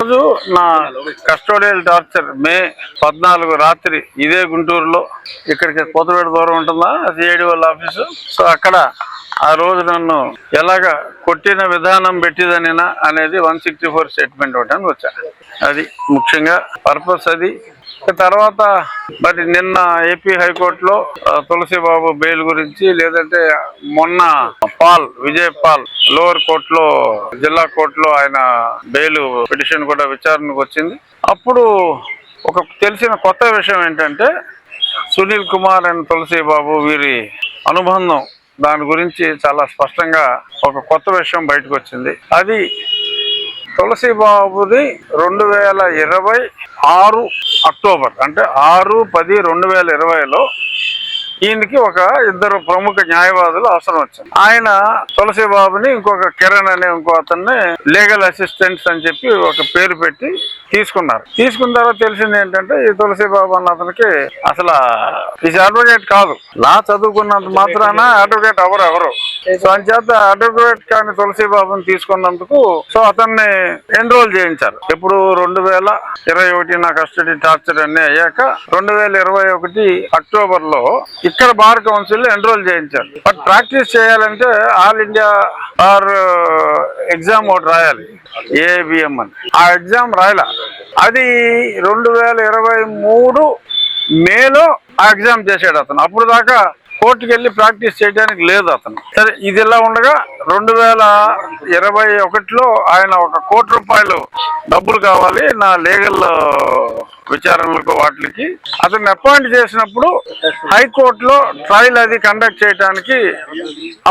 రోజు నా custodial torture మే పద్నాలుగు రాత్రి ఇదే గుంటూరులో ఇక్కడికి కోతపేట దూరం ఉంటుందా? సిఐడి వాళ్ళ ఆఫీసు. సో అక్కడ ఆ రోజు నన్ను ఎలాగ కొట్టిన విధానం పెట్టిదనినా అనేది వన్ సిక్స్టీ ఫోర్ స్టేట్మెంట్ ఒకటి వచ్చా. అది ముఖ్యంగా పర్పస్ అది తర్వాత మరి నిన్న ఏపీ హైకోర్టులో తులసిబాబు బెయిల్ గురించి లేదంటే మొన్న పాల్ విజయ్ పాల్ లోవర్ కోర్టులో జిల్లా కోర్టులో ఆయన బెయిల్ పిటిషన్ కూడా విచారణకు వచ్చింది. అప్పుడు ఒక తెలిసిన కొత్త విషయం ఏంటంటే సునీల్ కుమార్ అండ్ తులసిబాబు వీరి అనుబంధం దాని గురించి చాలా స్పష్టంగా ఒక కొత్త విషయం బయటకు వచ్చింది. అది తులసిబాబుది రెండు వేల ఇరవై ఆరు అక్టోబర్ అంటే ఆరు పది రెండు వేల ఇరవైలో ఈయనకి ఒక ఇద్దరు ప్రముఖ న్యాయవాదులు అవసరం వచ్చింది. ఆయన తులసి బాబుని ఇంకొక కిరణ్ అనే ఇంకో అతన్ని లీగల్ అసిస్టెంట్స్ అని చెప్పి ఒక పేరు పెట్టి తీసుకున్నారు. తీసుకున్న తర్వాత తెలిసింది ఏంటంటే ఈ తులసి బాబు అన్న అతనికి అసలు ఈజ్ అడ్వకేట్ కాదు. లా చదువుకున్నంత మాత్రాన అడ్వకేట్ ఎవరు ఎవరు. సో అంచేత అడ్వకేట్ కానీ తులసి బాబుని తీసుకున్నందుకు సో అతన్ని ఎన్రోల్ చేయించారు. ఇప్పుడు రెండు వేల ఇరవై ఒకటి నా కస్టడీ టార్చర్ అన్ని అయ్యాక రెండు వేల ఇరవై ఒకటి అక్టోబర్లో ఇక్కడ బార్ కౌన్సిల్ ఎన్రోల్ చేయించాలి బట్ ప్రాక్టీస్ చేయాలంటే ఆల్ ఇండియా ఆర్ ఎగ్జామ్ ఒకటి రాయాలి ఏబిఎం అని. ఆ ఎగ్జామ్ రాయాల. అది రెండు వేల ఇరవై మూడు మేలో ఆ ఎగ్జామ్ చేశాడు అతను. అప్పుడు దాకా కోర్టుకి వెళ్ళి ప్రాక్టీస్ చేయడానికి లేదు అతను. సరే ఇది ఇలా ఉండగా రెండు వేల ఇరవై ఒకటిలో ఆయన ఒక కోటి రూపాయలు డబ్బులు కావాలి నా లీగల్ విచారణలకు వాటికి. అతన్ని అపాయింట్ చేసినప్పుడు హైకోర్టులో ట్రయల్ అది కండక్ట్ చేయడానికి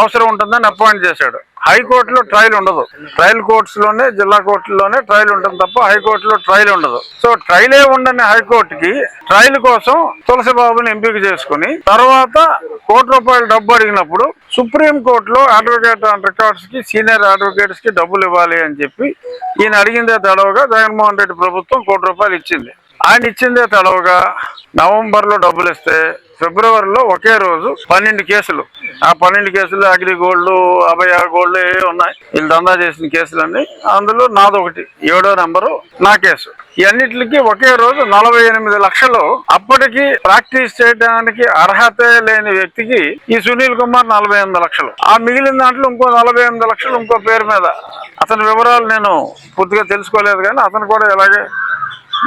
అవసరం ఉంటుందని అపాయింట్ చేశాడు. హైకోర్టులో ట్రయల్ ఉండదు. ట్రయల్ కోర్ట్స్లోనే జిల్లా కోర్టులోనే ట్రయల్ ఉంటుంది తప్ప హైకోర్టులో ట్రయల్ ఉండదు. సో ట్రయలే ఉండని హైకోర్టుకి ట్రయల్ కోసం తులసి బాబుని ఎంపిక చేసుకుని తర్వాత కోటి రూపాయలు డబ్బు అడిగినప్పుడు సుప్రీం కోర్టులో అడ్వకేట్ ఆన్ రికార్డ్స్కి సీనియర్ అడ్వకేట్స్కి డబ్బులు ఇవ్వాలి అని చెప్పి ఈయన అడిగిందే తడవగా జగన్మోహన్ రెడ్డి ప్రభుత్వం కోటి రూపాయలు ఇచ్చింది. ఆయన ఇచ్చిందే తడవగా నవంబర్లో డబ్బులు ఇస్తే ఫిబ్రవరిలో ఒకే రోజు పన్నెండు కేసులు. ఆ పన్నెండు కేసులు అగ్రి గోల్డ్ అభయ గోల్డ్ ఏ ఉన్నాయి. వీళ్ళు దందా చేసిన కేసులన్నీ అందులో నాదొకటి ఏడో నెంబరు నా కేసు. ఇవన్నిటికి ఒకే రోజు నలభై ఎనిమిది లక్షలు. అప్పటికి ప్రాక్టీస్ చేయడానికి అర్హత లేని వ్యక్తికి ఈ సునీల్ కుమార్ నలభై ఎనిమిది లక్షలు. ఆ మిగిలిన దాంట్లో ఇంకో నలభై ఎనిమిది లక్షలు ఇంకో పేరు మీద. అతని వివరాలు నేను పూర్తిగా తెలుసుకోలేదు కానీ అతను కూడా ఇలాగే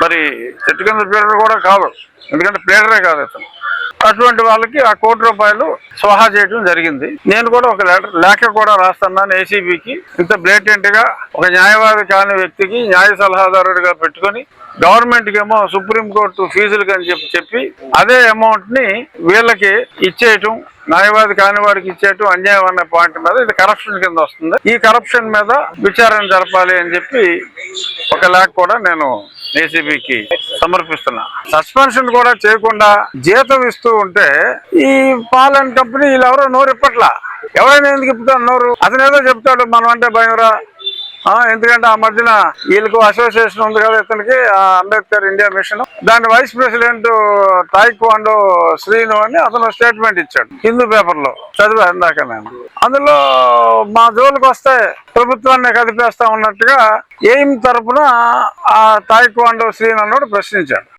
మరి చెట్టు కింద ప్లేడర్ కూడా కాదు. ఎందుకంటే పీడరే కాదు అతను. అటువంటి వాళ్ళకి ఆ కోటి రూపాయలు స్వాహా చేయడం జరిగింది. నేను కూడా ఒక లెటర్ లేఖ కూడా రాస్తున్నాను ఏసీబీకి ఇంత బ్లేటెంట్గా ఒక న్యాయవాది కాని వ్యక్తికి న్యాయ సలహాదారుడిగా పెట్టుకొని గవర్నమెంట్కి ఏమో సుప్రీంకోర్టు ఫీజులకు అని చెప్పి చెప్పి అదే అమౌంట్ని వీళ్ళకి ఇచ్చేయటం న్యాయవాది కాని వాడికి ఇచ్చేయటం అన్యాయం అనే పాయింట్ మీద ఇది కరప్షన్ కింద వస్తుంది. ఈ కరప్షన్ మీద విచారణ జరపాలి అని చెప్పి ఒక లేఖ కూడా నేను ఏసీబీకి సమర్పిస్తున్నా. సస్పెన్షన్ కూడా చేయకుండా జీతం ఇస్తూ ఉంటే ఈ పాలన్ కంపెనీ వీళ్ళు ఎవరో నోరు ఇప్పట్లా ఎవరైనా ఎందుకు ఇప్పుతారు నోరు? అతను ఏదో చెప్తాడు మనం అంటే భయంరా. ఎందుకంటే ఆ మధ్యన వీళ్ళకు అసోసియేషన్ ఉంది కదా ఇతనికి అంబేద్కర్ ఇండియా మిషన్ దాని వైస్ ప్రెసిడెంట్ టాయిక్వాండో శ్రీను అని అతను స్టేట్మెంట్ ఇచ్చాడు హిందూ పేపర్లో. చదివా ఇందాక నేను. అందులో మా జోలికి వస్తే ప్రభుత్వాన్ని కదిపేస్తా ఉన్నట్టుగా ఎయిమ్ తరపున ఆ తాయిక్వాండో శ్రీను అన్నోడు ప్రశ్నించాడు.